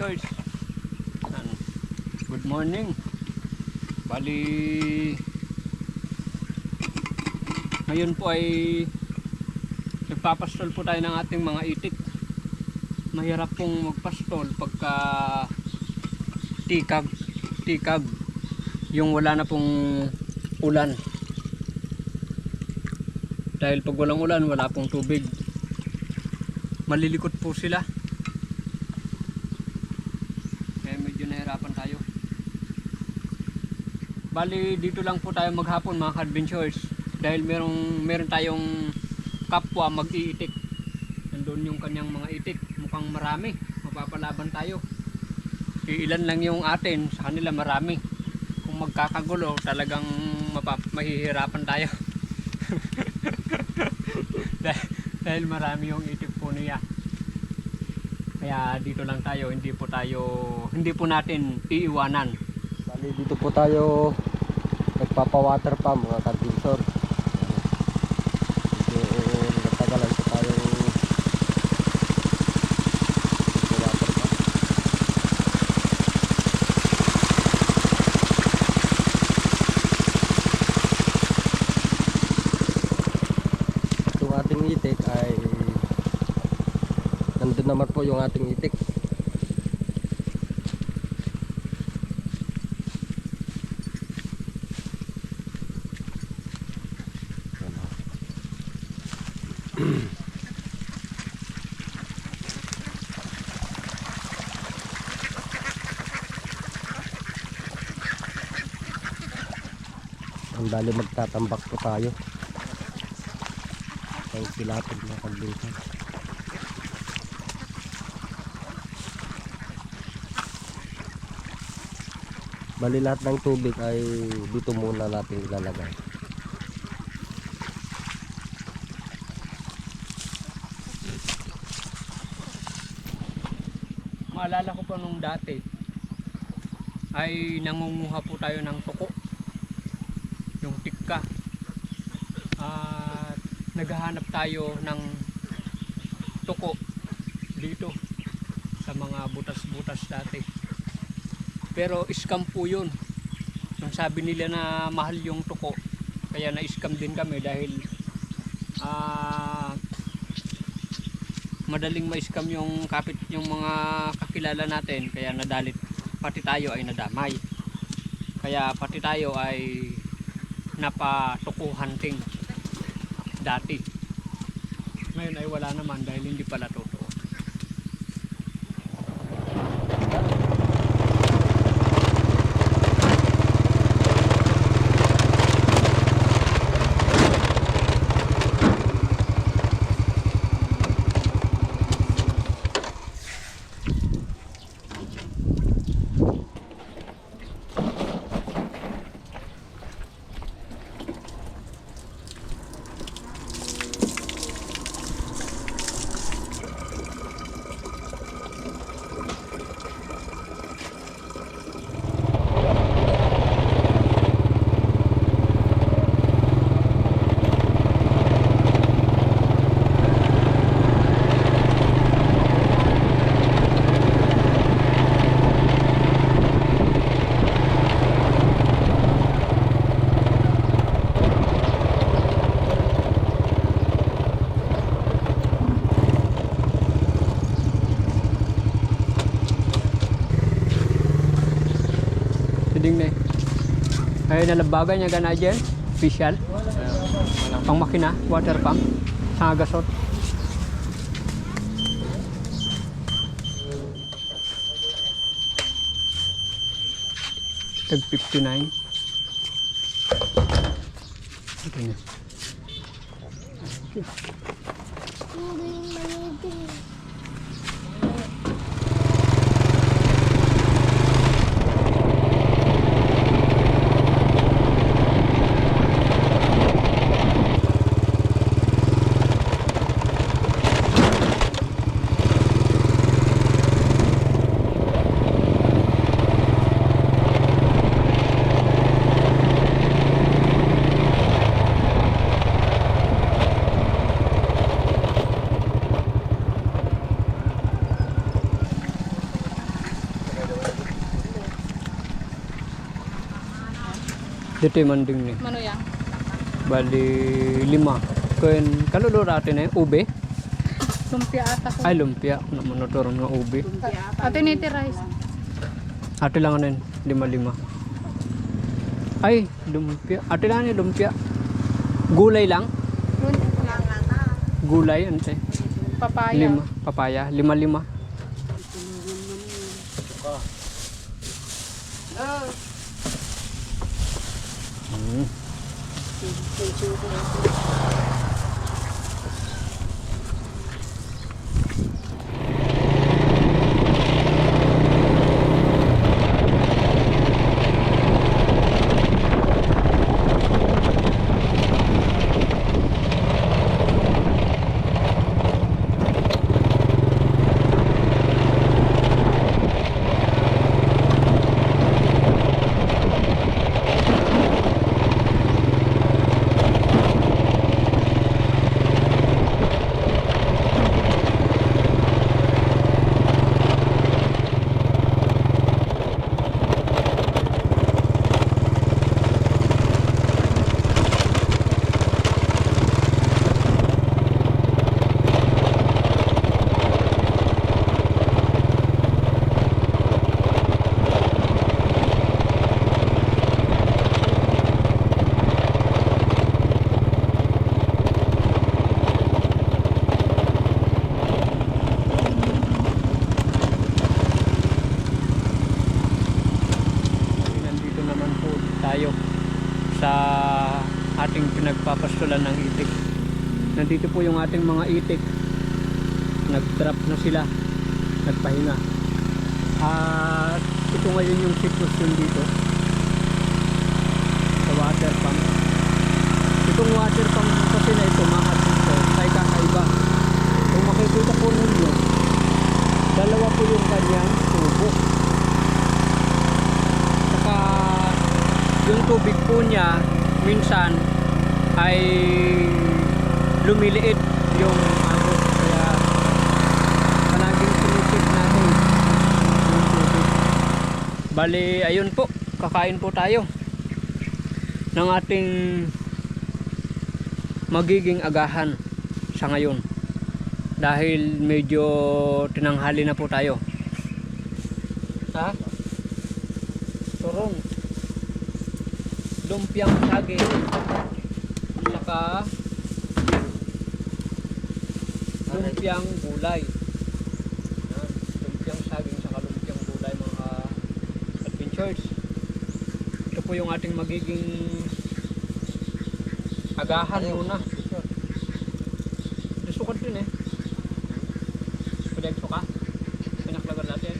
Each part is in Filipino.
Adventures. Yan. Good morning. Bali ngayon po ay nagpapastol po tayo ng ating mga itik. Mahirap pong magpastol pagka tikag tikag yung wala na pong ulan. Dahil pag walang ulan, wala pong tubig. Malilikot po sila. Kaya medyo nahirapan tayo. Bali, dito lang po tayo maghapon mga adventures Dahil merong, meron tayong kapwa mag-iitik. Nandun yung kanyang mga itik. Mukhang marami. Mapapalaban tayo. Iilan lang yung atin, sa kanila marami. Kung magkakagulo, talagang mapap mahihirapan tayo. dahil marami yung itik po niya. Kaya dito lang tayo, hindi po tayo, hindi po natin iiwanan. Dito po tayo nagpapa-water pump mga. Yung ating itik ay nandun naman po yung ating itik. Dali magtatambak po tayo. Ang silapag na kagbintan. Bali lahat ng tubig ay dito muna natin ilalagay. Maalala ko pa nung dati ay nangunguha po tayo ng tuko. Yung tikka. At naghahanap tayo ng tuko dito sa mga butas-butas dati. Pero scam po yun. Nung sabi nila na mahal yung tuko, kaya na-scam din kami dahil ah madaling ma-scam yung kapit yung mga kakilala natin kaya nadalit. Pati tayo ay nadamay. Kaya pati tayo ay napatuko hunting dati. Ngayon ay wala naman dahil hindi pala totoo Tiding na eh. Ay nalabagan niya gana dyan. Official. Pang makina. Water pump. Sa gasot. Tag 59. Ito niya. Dito man din ni. Mano yan? Bali lima. Kun kalulur atin eh ube. Lumpia ata ko. Ay lumpia na monotor nga ube. Ate niti rice. Ate lang anin lima lima. Ay lumpia. Ate lang ni lumpia. Gulay lang. Gulay ante. Papaya. Lima. Papaya. Lima Sa ating pinagpapastulan ng itik. Nandito po yung ating mga itik. Nag-drop na sila. Nagpahinga. At ito ngayon yung sitwasyon dito sa water pump. Itong water pump kasi na ito mga dito ay kakaiba. Kung makikita po ninyo, dalawa po yung kanyang tubo. Saka yung tubig po niya minsan ay lumiliit yung agos kaya palaging sinisip natin yung tubig. Bali, ayun po, kakain po tayo ng ating magiging agahan sa ngayon dahil medyo tinanghali na po tayo. Lumpiang saging saka lumpiang gulay. Lumpiang saging saka lumpiang gulay mga adventures. Ito po yung ating magiging agahan muna. Ito sukat din eh. Pwede suka pinaklagan natin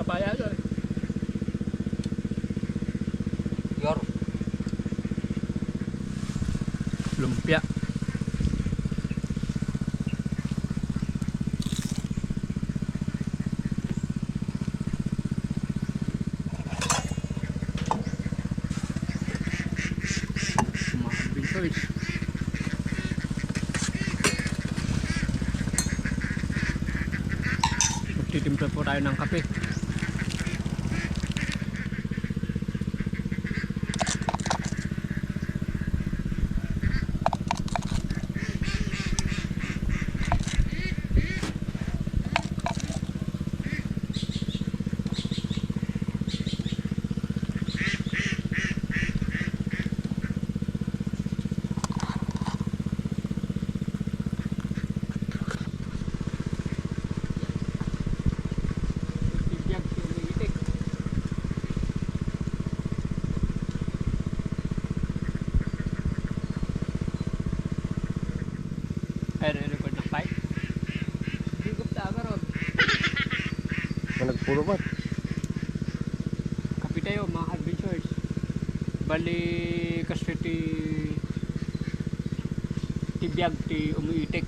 Papaya doon. Yor. Lumpia. Bintoys. Magtitimpla po tayo ng kape. Nagpuro ba? Kapi tayo mga adventures. Bali kasi ti tibiyag ti umiitik.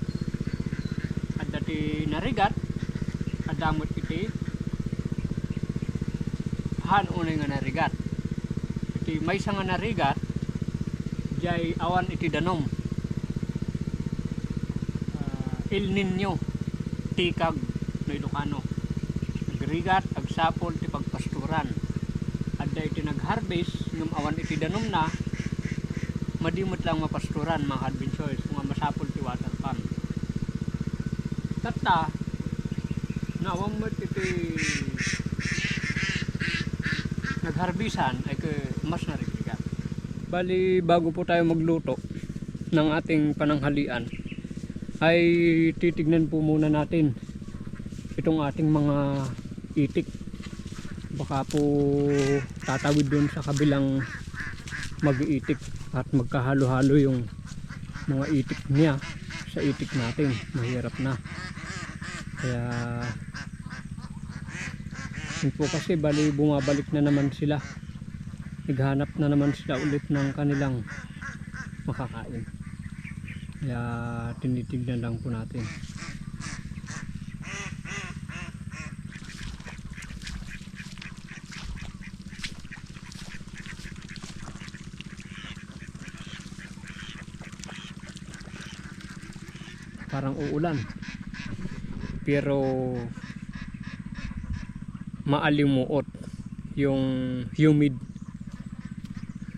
At dati narigat. At damot iti han unay nga narigat. Iti may nga narigat jay awan iti danom. Ah, El Nino tikag no Ilocano. Nagrigat ag magsapol ti pagpasturan. Adda iti nag-harvest ngam awan iti danom na madimot lang mapasturan mga adventures nga masapol ti water pump. Tata nawang mo iti nagharbisan ay mas naripigan. Bali bago po tayo magluto ng ating pananghalian ay titignan po muna natin itong ating mga itik. Baka po tatawid dun sa kabilang mag-iitik at magkahalo-halo yung mga itik niya sa itik natin. Mahirap na. Kaya yun po kasi bali bumabalik na naman sila. Naghanap na naman sila ulit ng kanilang makakain. Kaya tinitignan lang po natin parang uulan. Pero maalimuot yung humid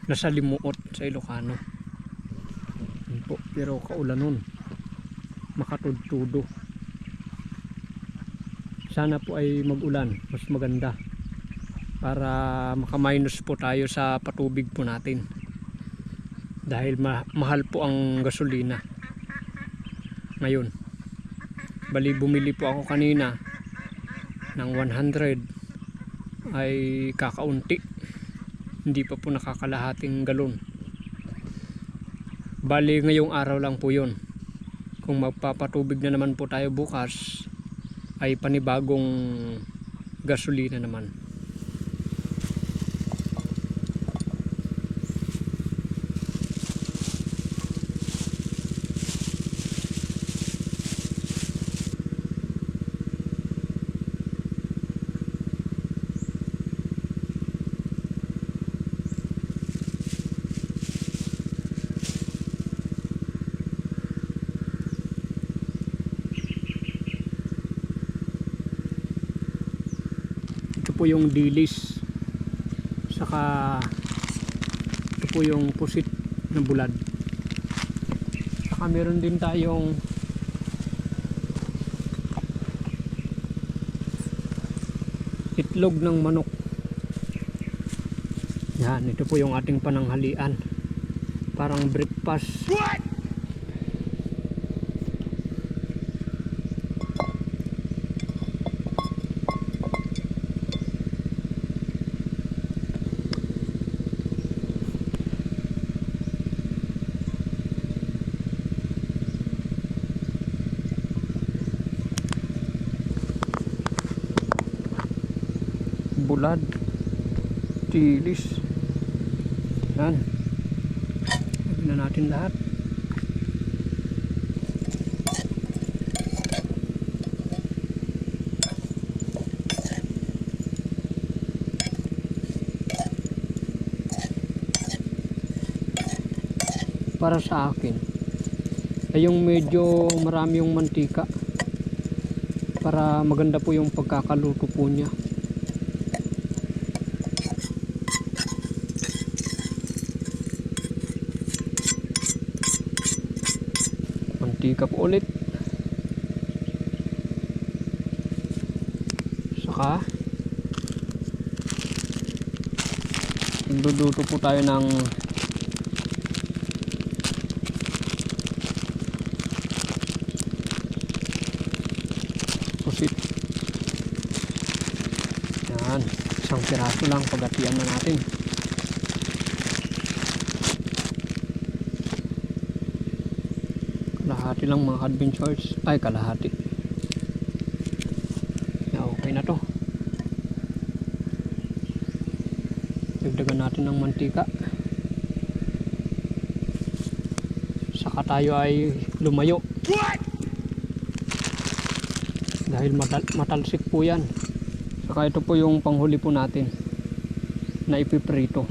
nasa limuot sa Ilocano. Po, pero kaulan nun makatudtudo. Sana po ay magulan mas maganda para makaminus po tayo sa patubig po natin. Dahil ma- mahal po ang gasolina ngayon. Bali bumili po ako kanina ng 100 ay kakaunti. Hindi pa po nakakalahating galon. Bali ngayong araw lang po yun. Kung magpapatubig na naman po tayo bukas ay panibagong gasolina naman po yung dilis. Saka ito po yung pusit na bulad. Saka meron din tayong itlog ng manok. Yan ito po yung ating pananghalian. Parang breakfast bulad tilis. Yan. Lagyan na natin lahat. Para sa akin ay yung medyo marami yung mantika. Para maganda po yung pagkakaluto po niya mantika po ulit. Saka nagluluto po tayo ng pusit. Yan isang piraso lang pagatian na natin kalahati lang mga adventures ay kalahati. Na okay na to. Dagdagan natin ng mantika. Saka tayo ay lumayo. Dahil matal matalsik po yan. Saka ito po yung panghuli po natin na ipiprito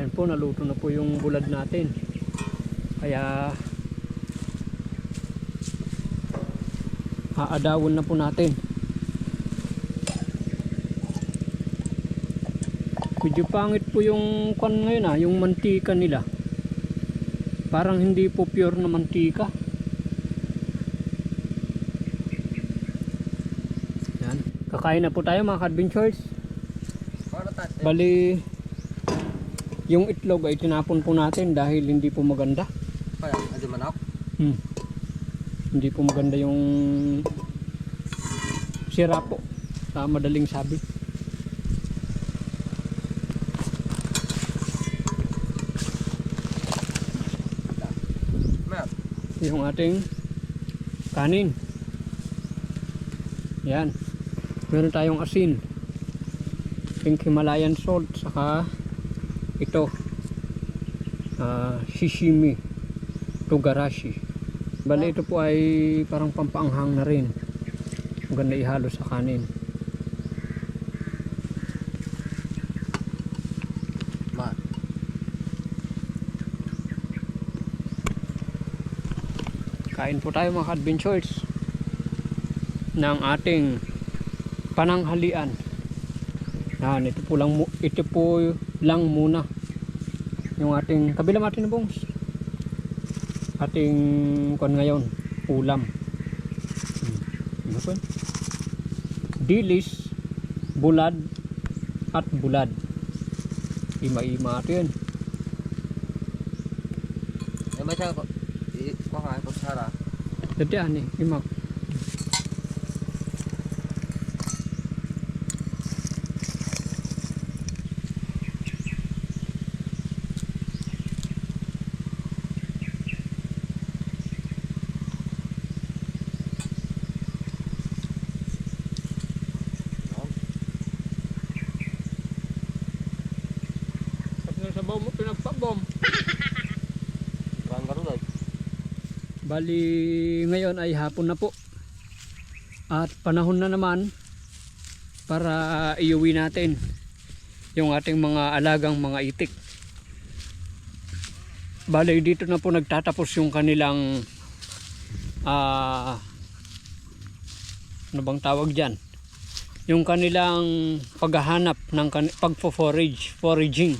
Yan po, naluto na po yung bulad natin. Kaya haadawon na po natin. Medyo pangit po yung kwan ngayon ah, yung mantika nila. Parang hindi po pure na mantika. Yan. Kakain na po tayo mga adventures. Bali, yung itlog ay tinapon po natin dahil hindi po maganda. Kaya, adi manok. Hmm. Hindi po maganda yung sira po. Sa madaling sabi. Yung ating kanin. Yan. Meron tayong asin. Pink Himalayan salt. Saka ito. ah shishimi. Togarashi. Bali ito po ay parang pampaanghang na rin. Maganda ihalo sa kanin. Kain po tayo mga adventures ng ating pananghalian. Yan, ito po lang ito po lang muna yung ating kabilang ating na bongs. Ating kon ngayon, ulam. Hmm. Ano po? Dilis, bulad, at bulad. Ima-ima ito yun. Ba siya ko? Mga ko sara. Dadihan eh, ima. Pag nasabaw mo, pinagpabom. Kurang garulay. Bali ngayon ay hapon na po. At panahon na naman para iuwi natin yung ating mga alagang mga itik. Bali dito na po nagtatapos yung kanilang ah ano bang tawag dyan? Yung kanilang paghahanap ng kan- pagfo-forage, foraging.